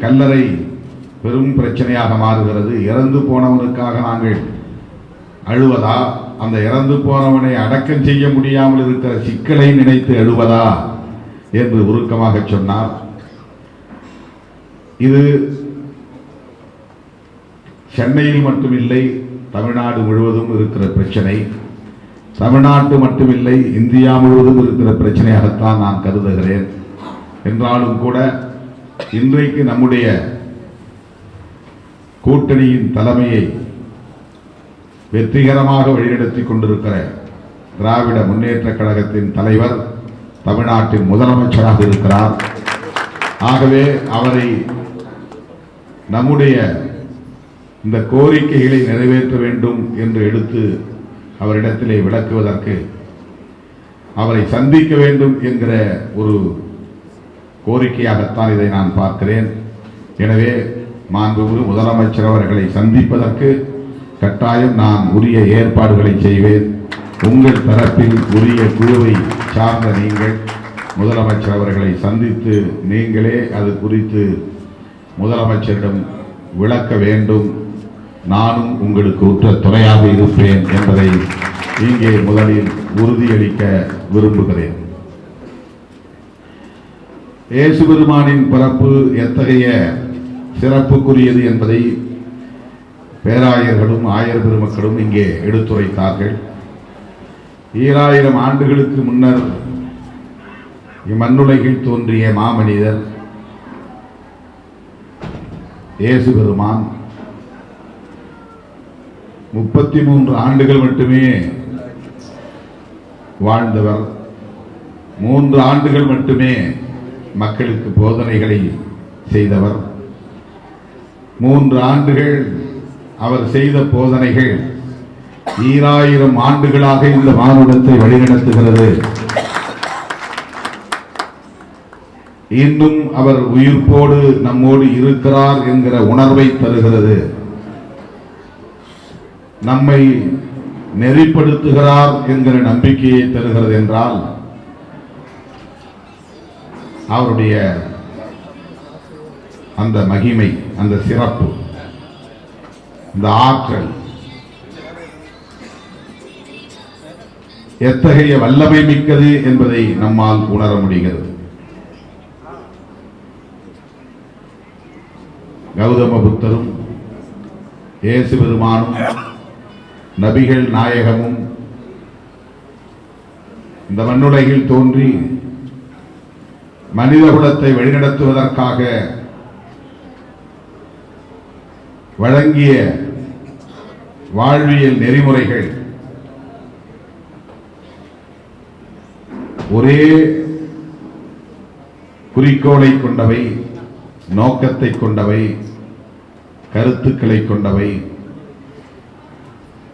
கல்லறை பெரும் பிரச்சனையாக மாறுகிறது. இறந்து போனவனுக்காக நாங்கள் அழுவதா? அந்த இறந்து போனவனை அடக்கம் செய்ய முடியாமல் இருக்கிற சிக்கலை நினைத்து அழுவதா? என்று உருக்கமாக சொன்னார். இது சென்னையில் மட்டுமில்லை தமிழ்நாடு முழுவதும் இருக்கிற பிரச்சனை. தமிழ்நாட்டு மட்டுமில்லை இந்தியா முழுவதும் இருக்கிற பிரச்சனையாகத்தான் நான் கருதுகிறேன். என்றாலும் கூட இன்றைக்கு நம்முடைய கூட்டணியின் தலைமையை வெற்றிகரமாக வழிநடத்தி கொண்டிருக்கிற திராவிட முன்னேற்ற கழகத்தின் தலைவர் தமிழ்நாட்டின் முதலமைச்சராக இருக்கிறார். ஆகவே அவரை நம்முடைய இந்த கோரிக்கைகளை நிறைவேற்ற வேண்டும் என்று எடுத்து அவரிடத்திலே விளக்குவதற்கு அவரை சந்திக்க வேண்டும் என்கிற ஒரு கோரிக்கையாகத்தான் இதை நான் பார்க்கிறேன். எனவே மாண்புமிகு முதலமைச்சர் அவர்களை சந்திப்பதற்கு கட்டாயம் நான் உரிய ஏற்பாடுகளை செய்வேன். உங்கள் தரப்பில் உரிய குழுவை சார்ந்த நீங்கள் முதலமைச்சர் அவர்களை சந்தித்து நீங்களே அது குறித்து முதலமைச்சரிடம் விளக்க வேண்டும். நானும் உங்களுக்கு உற்ற துணையாக இருப்பேன் என்பதை இங்கே முதலில் உறுதியளிக்க விரும்புகிறேன். இயேசு பெருமானின் பிறப்பு எத்தகைய சிறப்புக்குரியது என்பதை பேராயர்களும் ஆயர் பெருமக்களும் இங்கே எடுத்துரைத்தார்கள். ஈராயிரம் ஆண்டுகளுக்கு முன்னர் இம்மண்ணுலகில் தோன்றிய மாமனிதர் இயேசு பெருமான். முப்பத்தி மூன்று ஆண்டுகள் மட்டுமே வாழ்ந்தவர். மூன்று ஆண்டுகள் மட்டுமே மக்களுக்கு போதனைகளை செய்தவர். மூன்று ஆண்டுகள் அவர் செய்த போதனைகள் ஈராயிரம் ஆண்டுகளாக இந்த மானுடத்தை வழிநடத்துகிறது. இன்னும் அவர் உயிர்ப்போடு நம்மோடு இருக்கிறார் என்கிற உணர்வை தருகிறது. நம்மை நெறிப்படுத்துகிறார் என்கிற நம்பிக்கையை தருகிறது என்றால் அவருடைய அந்த மகிமை அந்த சிறப்பு இந்த ஆற்றல். எத்தகைய வல்லமை மிக்கது என்பதை நம்மால் உணர முடிகிறது. கௌதம புத்தரும் இயேசு பெருமானும் நபிகள் நாயகமும் இந்த மண்ணுலகில் தோன்றி மனித குலத்தை வழிநடத்துவதற்காக வழங்கிய வாழ்வியல் நெறிமுறைகள் ஒரே குறிக்கோளை கொண்டவை நோக்கத்தை கொண்டவை கருத்துக்களை கொண்டவை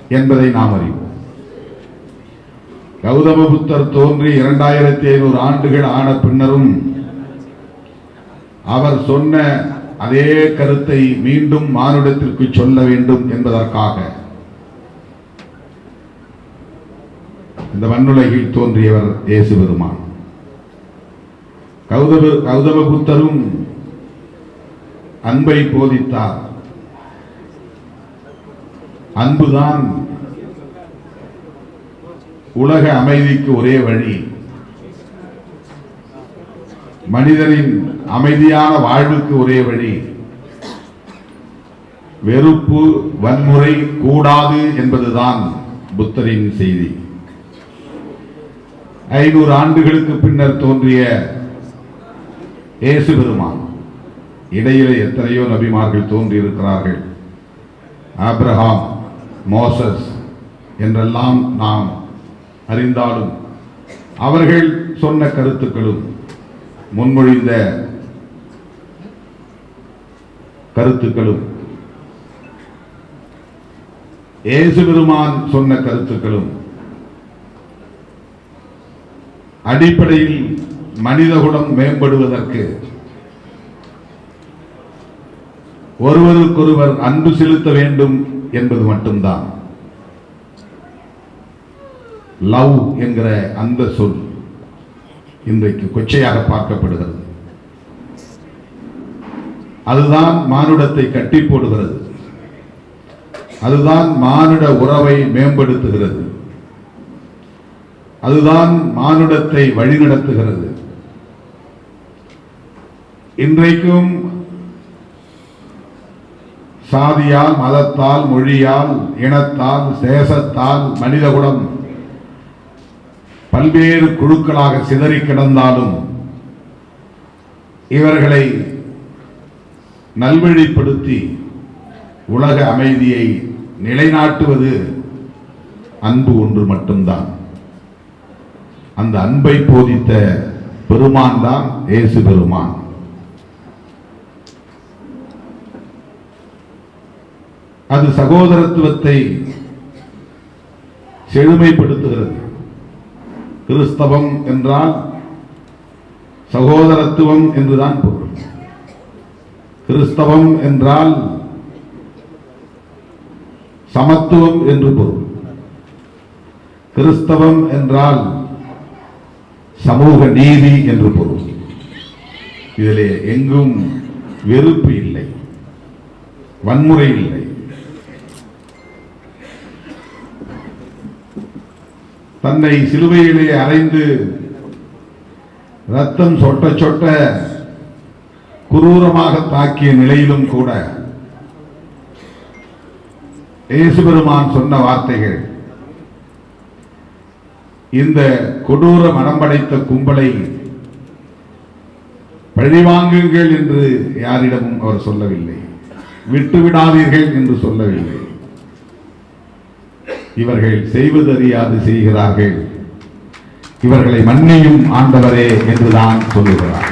என்பதை நாம் அறிவோம். கௌதம புத்தர் தோன்றி இரண்டாயிரத்தி ஐநூறு ஆண்டுகள் ஆன பின்னரும் அவர் சொன்ன அதே கருத்தை மீண்டும் மானுடத்திற்கு சொல்ல வேண்டும் என்பதற்காக இந்த மண்ணுலகில் தோன்றியவர் இயேசு பெருமான் கௌதம கௌதம புத்தரும் அன்பை போதித்தார். அன்புதான் உலக அமைதிக்கு ஒரே வழி. மனிதனின் அமைதியான வாழ்வுக்கு ஒரே வழி. வெறுப்பு வன்முறை கூடாது என்பதுதான் புத்தரின் செய்தி. ஐநூறு ஆண்டுகளுக்கு பின்னர் தோன்றிய இயேசு பெருமான் இடையிலே எத்தனையோ நபிமார்கள் தோன்றியிருக்கிறார்கள். ஆப்ரஹாம் மோசஸ் என்றெல்லாம் நாம் அறிந்தாலும் அவர்கள் சொன்ன கருத்துக்களும் முன்மொழிந்த கருத்துக்களும் ஏசு பெருமான் சொன்ன கருத்துக்களும் அடிப்படையில் மனிதகுலம் மேம்படுவதற்கு ஒருவருக்கொருவர் அன்பு செலுத்த வேண்டும் என்பது மட்டும்தான். லவ் என்கிற அந்த சொல் இன்றைக்கு கொச்சையாக பார்க்கப்படுகிறது. அதுதான் மானுடத்தை கட்டி போடுகிறது. அதுதான் மானுட உறவை மேம்படுத்துகிறது. அதுதான் மானுடத்தை வழிநடத்துகிறது. இன்றைக்கும் சாதியால் மதத்தால் மொழியால் இனத்தால் தேசத்தால் மனிதகுலம் பல்வேறு குழுக்களாக சிதறி கிடந்தாலும் இவர்களை நல்வழிப்படுத்தி உலக அமைதியை நிலைநாட்டுவது அன்பு ஒன்று மட்டும்தான். அந்த அன்பை போதித்த பெருமான் தான் இயேசு பெருமான். அது சகோதரத்துவத்தை செழுமைப்படுத்துகிறது. கிறிஸ்தவம் என்றால் சகோதரத்துவம் என்றுதான் பொருள். கிறிஸ்தவம் என்றால் சமத்துவம் என்று பொருள். கிறிஸ்தவம் என்றால் சமூக நீதி என்று பொருள். இதிலே எங்கும் வெறுப்பு இல்லை. வன்முறை இல்லை. தன்னை சிலுவையிலே அறைந்து ரத்தம் சொட்ட சொட்ட குரூரமாக தாக்கிய நிலையிலும் கூட ஏசுபெருமான் சொன்ன வார்த்தைகள் இந்த கொடூர மனம் படைத்த கும்பலை பழிவாங்குங்கள் என்று யாரிடமும் அவர் சொல்லவில்லை. விட்டு விடாதீர்கள் என்று சொல்லவில்லை. இவர்கள் செய்வதறியாது செய்கிறார்கள். இவர்களை மன்னியும் ஆண்டவரே என்றுதான் சொல்லுகிறார்.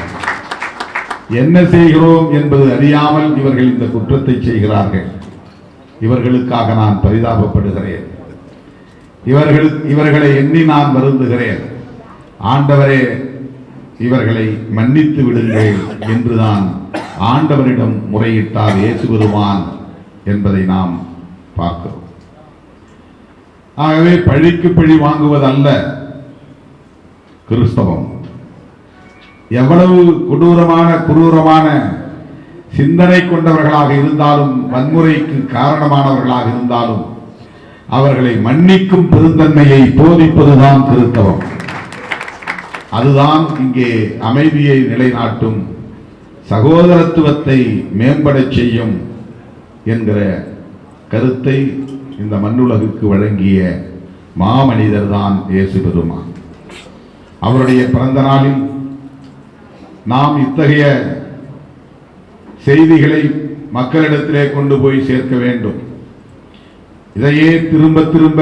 என்ன செய்கிறோம் என்பது அறியாமல் இவர்கள் இந்த குற்றத்தை செய்கிறார்கள். இவர்களுக்காக நான் பரிதாபப்படுகிறேன். இவர்கள் இவர்களை எண்ணி நான் வருந்துகிறேன். ஆண்டவரே இவர்களை மன்னித்து விடுங்கள் என்றுதான் ஆண்டவரிடம் முறையிட்டார் இயேசு பெருமான் என்பதை நாம் பார்க்கிறோம். ஆகவே பழிக்கு பழி வாங்குவதல்ல கிறிஸ்தவம். எவ்வளவு கொடூரமான குரூரமான சிந்தனை கொண்டவர்களாக இருந்தாலும் வன்முறைக்கு காரணமானவர்களாக இருந்தாலும் அவர்களை மன்னிக்கும் பெருந்தன்மையை போதிப்பதுதான் கிறிஸ்தவம். அதுதான் இங்கே அமைதியை நிலைநாட்டும் சகோதரத்துவத்தை மேம்படச் செய்யும் என்கிற கருத்தை இந்த மண்ணுலகுக்கு வழங்கிய மாமனிதர் தான் இயேசு பெருமான். அவருடைய பிறந்த நாளில் நாம் இத்தகைய செய்திகளை மக்களிடத்திலே கொண்டு போய் சேர்க்க வேண்டும். இதையே திரும்ப திரும்ப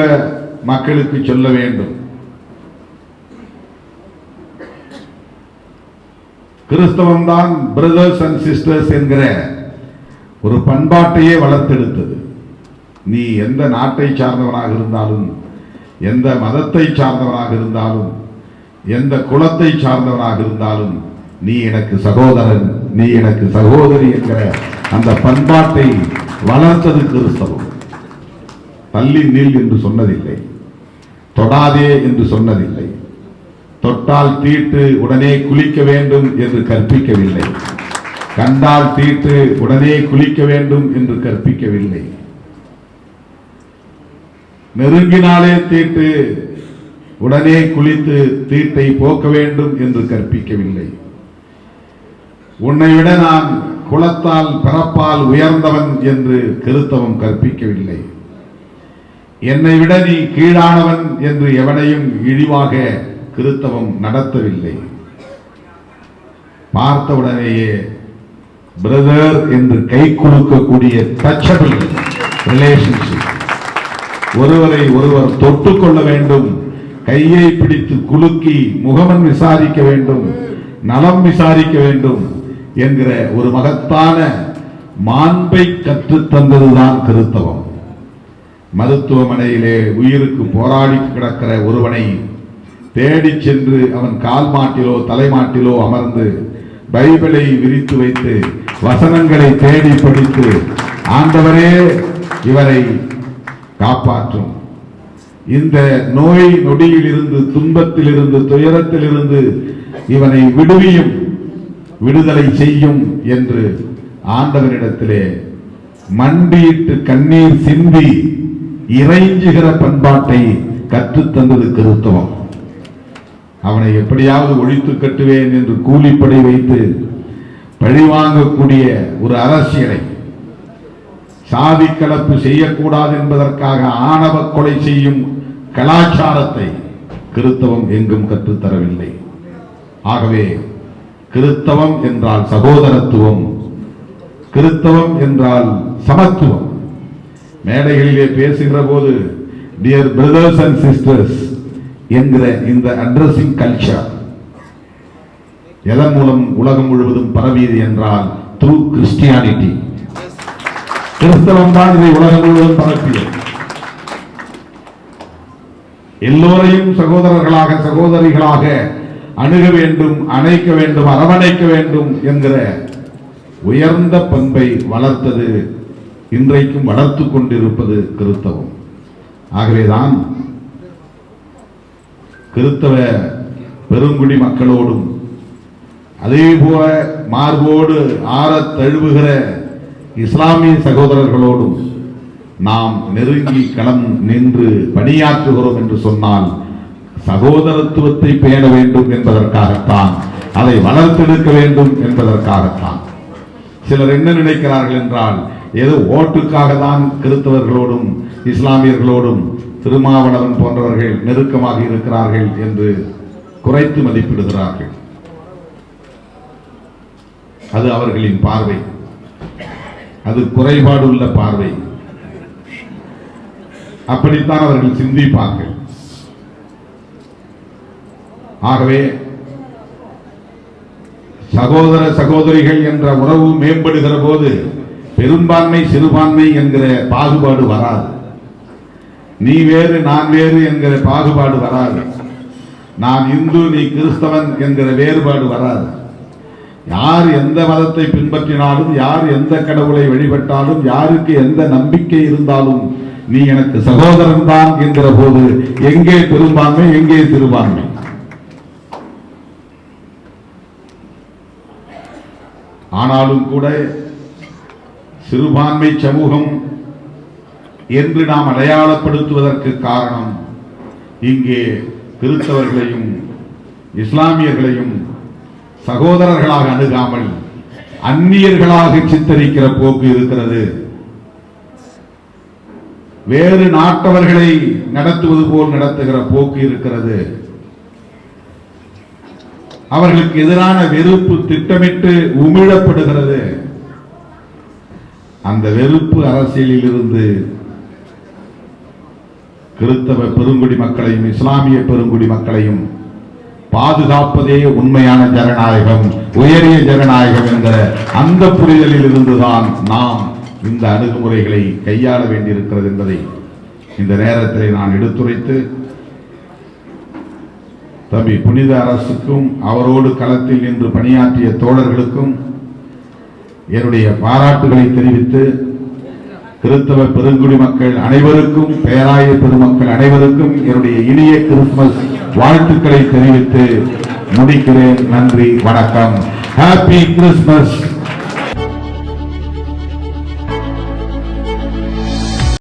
மக்களுக்கு சொல்ல வேண்டும். கிறிஸ்தவம் தான் பிரதர்ஸ் அண்ட் சிஸ்டர்ஸ் என்கிற ஒரு பண்பாட்டையே வளர்த்தெடுத்தது. நீ எந்த நாட்டை சார்ந்தவனாக இருந்தாலும் எந்த மதத்தை சார்ந்தவனாக இருந்தாலும் எந்த குலத்தை சார்ந்தவனாக இருந்தாலும் நீ எனக்கு சகோதரன் நீ எனக்கு சகோதரி என்கிற அந்த பண்பாட்டை வளர்த்தது கிறிஸ்தவம். தள்ளி நீள் என்று சொன்னதில்லை தொடாதே என்று சொன்னதில்லை தொட்டால் தீட்டு உடனே குளிக்க வேண்டும் என்று கற்பிக்கவில்லை கண்டால் தீட்டு உடனே குளிக்க வேண்டும் என்று கற்பிக்கவில்லை. நெருங்கினாலே தீட்டு உடனே குளித்து தீட்டை போக்க வேண்டும் என்று கற்பிக்கவில்லை. உன்னை விட நான் குலத்தால் பிறப்பால் உயர்ந்தவன் என்று கிறித்தவம் கற்பிக்கவில்லை. என்னை விட நீ கீழானவன் என்று எவனையும் இழிவாக கிறித்தவம் நடத்தவில்லை. பார்த்தவுடனேயே பிரதர் என்று கை கொடுக்கக்கூடிய டச்சபிள் ரிலேஷன்ஷிப் ஒருவரை ஒருவர் தொட்டுக் கொள்ள வேண்டும். கையை பிடித்து குலுக்கி முகமன் விசாரிக்க வேண்டும். நலம் விசாரிக்க வேண்டும் என்கிற ஒரு மகத்தான மாண்பை கற்றுத்தந்ததுதான் கிறித்தவம் மருத்துவமனையிலே உயிருக்கு போராடி கிடக்கிற ஒருவனை தேடிச் சென்று அவன் கால் மாட்டிலோ தலைமாட்டிலோ அமர்ந்து பைபிளை விரித்து வைத்து வசனங்களை தேடி படித்து ஆண்டவரே இவரை காப்பாற்றும். இந்த நோய் நொடியிலிருந்து துன்பத்திலிருந்து துயரத்திலிருந்து இவனை விடுவியும் விடுதலை செய்யும் என்று ஆண்டவனிடத்திலே மண்டியிட்டு கண்ணீர் சிந்தி இறைஞ்சுகிற பண்பாட்டை கற்றுத்தந்தது கிறிஸ்தவம் அவனை எப்படியாவது ஒழித்து கட்டுவேன் என்று கூலிப்படை வைத்து பழிவாங்கக்கூடிய ஒரு அரசியலை சாதி கலப்பு செய்யக்கூடாது என்பதற்காக ஆணவ கொலை செய்யும் கலாச்சாரத்தை கிறித்தவம் எங்கும் கற்றுத்தரவில்லை. ஆகவே கிறித்தவம் என்றால் சகோதரத்துவம் கிறித்தவம் என்றால் சமத்துவம். மேடைகளிலே பேசுகிற போது டியர் பிரதர்ஸ் அண்ட் சிஸ்டர்ஸ் என்கிற இந்த அட்ரஸிங் கல்ச்சர் எதன் மூலம் உலகம் முழுவதும் பரவியது என்றால் த்ரூ கிறிஸ்டியானிட்டி கிறிஸ்தவம் தான் இதை உலகம் முழுவதும் பரப்பியது. எல்லோரையும் சகோதரர்களாக சகோதரிகளாக அணுக வேண்டும் அணைக்க வேண்டும் அரவணைக்க வேண்டும் என்கிற உயர்ந்த பண்பை வளர்த்தது இன்றைக்கும் வளர்த்து கொண்டிருப்பது கிறிஸ்தவம். ஆகவேதான் கிறிஸ்தவ பெருங்குடி மக்களோடும் அதே போல மார்போடு ஆற தழுவுகிற இஸ்லாமிய சகோதரர்களோடும் நாம் நெருங்கி களம் நின்று பணியாற்றுகிறோம் என்று சொன்னால் சகோதரத்துவத்தை பேண வேண்டும் என்பதற்காகத்தான் அதை வளர்த்தெடுக்க வேண்டும் என்பதற்காகத்தான். சிலர் என்ன நினைக்கிறார்கள் என்றால் ஏதோ ஓட்டுக்காக தான் கிறிஸ்தவர்களோடும் இஸ்லாமியர்களோடும் திருமாவளவன் போன்றவர்கள் நெருக்கமாக இருக்கிறார்கள் என்று குறைத்து மதிப்பிடுகிறார்கள். அது அவர்களின் பார்வை. அது குறைபாடு உள்ள பார்வை. அப்படித்தான் அவர்கள் சிந்திப்பார்கள். ஆகவே சகோதர சகோதரிகள் என்ற உறவு மேம்படுகிற போது பெரும்பான்மை சிறுபான்மை என்கிற பாகுபாடு வராது. நீ வேறு நான் வேறு என்கிற பாகுபாடு வராது. நான் இந்து நீ கிறிஸ்தவன் என்கிற வேறுபாடு வராது. யார் எந்த மதத்தை பின்பற்றினாலும் யார் எந்த கடவுளை வழிபட்டாலும் யாருக்கு எந்த நம்பிக்கை இருந்தாலும் நீ எனக்கு சகோதரன் தான் என்கிற போது எங்கே பெரும்பான்மை எங்கே சிறுபான்மை? ஆனாலும் கூட சிறுபான்மை சமூகம் என்று நாம் அடையாளப்படுத்துவதற்கு காரணம் இங்கே கிறிஸ்தவர்களையும் இஸ்லாமியர்களையும் சகோதரர்களாக அணுகாமல் அந்நியர்களாக சித்தரிக்கிற போக்கு இருக்கிறது. வேறு நாட்டவர்களை நடத்துவது போல் நடத்துகிற போக்கு இருக்கிறது. அவர்களுக்கு எதிரான வெறுப்பு திட்டமிட்டு உமிழப்படுகிறது. அந்த வெறுப்பு அரசியலில் இருந்து கிறிஸ்தவ பெருங்குடி மக்களையும் இஸ்லாமிய பெருங்குடி மக்களையும் பாதுகாப்பதே உண்மையான ஜனநாயகம் உயரிய ஜனநாயகம் என்கிற அந்த புரிதலில் இருந்துதான் நாம் இந்த அணுகுமுறைகளை கையாள வேண்டியிருக்கிறது என்பதை இந்த நேரத்தில் நான் எடுத்துரைத்து தம்பி புனித அரசுக்கும் அவரோடு களத்தில் நின்று பணியாற்றிய தோழர்களுக்கும் என்னுடைய பாராட்டுகளை தெரிவித்து கிறிஸ்தவ பெருங்குடி மக்கள் அனைவருக்கும் பேராய பெருமக்கள் அனைவருக்கும் என்னுடைய இனிய கிறிஸ்துமஸ் வாழ்த்துக்களை தெரிவித்து முடிக்கிறேன். நன்றி வணக்கம். Happy Christmas